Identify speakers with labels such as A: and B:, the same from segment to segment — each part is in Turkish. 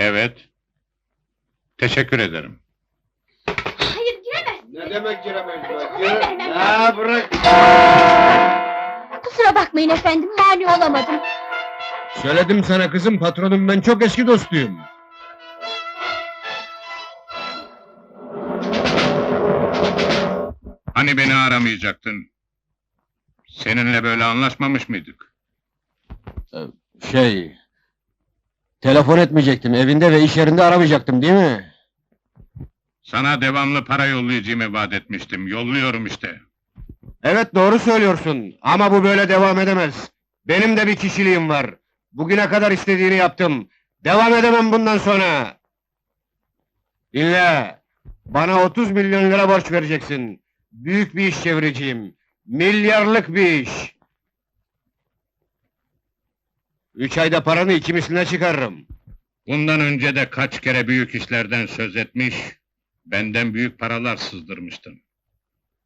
A: Evet. Teşekkür ederim.
B: Hayır giremezsin.
C: Ne demek giremez be? Gire... Ya bırak!
B: Kusura bakmayın efendim mani olamadım.
C: Söyledim sana kızım, patronum ben çok eski dostuyum.
A: Hani beni aramayacaktın? Seninle böyle anlaşmamış mıydık?
C: Şey... Telefon etmeyecektim, evinde ve iş yerinde aramayacaktım değil mi?
A: Sana devamlı para yollayacağımı vaat etmiştim. Yolluyorum işte.
C: Evet doğru söylüyorsun ama bu böyle devam edemez. Benim de bir kişiliğim var. Bugüne kadar istediğini yaptım. Devam edemem bundan sonra. Dinle. Bana 30 milyon lira borç vereceksin. Büyük bir iş çevireceğim. Milyarlık bir iş. Üç ayda paranı iki misline çıkarırım.
A: Bundan önce de kaç kere büyük işlerden söz etmiş, benden büyük paralar sızdırmıştın.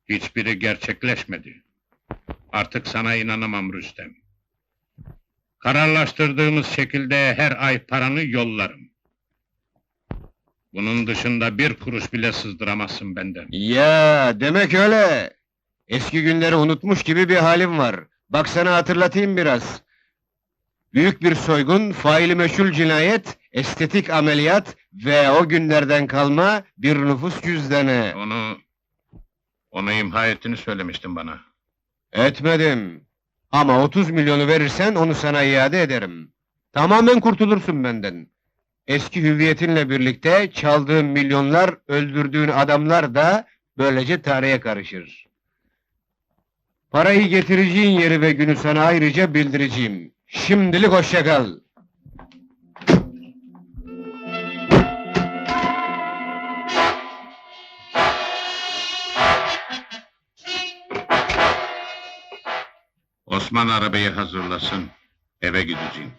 A: Hiçbiri gerçekleşmedi. Artık sana inanamam Rüstem. Kararlaştırdığımız şekilde her ay paranı yollarım. Bunun dışında bir kuruş bile sızdıramazsın benden.
C: Ya demek öyle. Eski günleri unutmuş gibi bir halim var. Bak sana hatırlatayım biraz. Büyük bir soygun, faili meşhur cinayet, estetik ameliyat ve o günlerden kalma bir nüfus cüzdanı.
A: Onu... Onu imha ettiğini söylemiştin bana.
C: Etmedim. Ama 30 milyonu verirsen onu sana iade ederim. Tamamen kurtulursun benden. Eski hüviyetinle birlikte çaldığın milyonlar, öldürdüğün adamlar da böylece tarihe karışır. Parayı getireceğin yeri ve günü sana ayrıca bildireceğim. Şimdilik hoşça kal.
A: Osman arabayı hazırlasın. Eve gideceğim.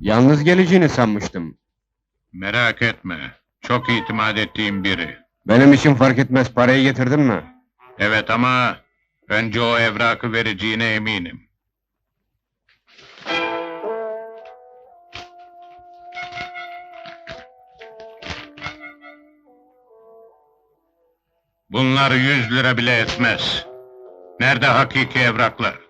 C: Yalnız geleceğini sanmıştım.
A: Merak etme. Çok itimat ettiğim biri.
C: Benim için fark etmez, parayı getirdin mi?
A: Evet ama önce o evrakı vereceğine eminim. Bunlar yüz lira bile etmez. Nerede hakiki evraklar?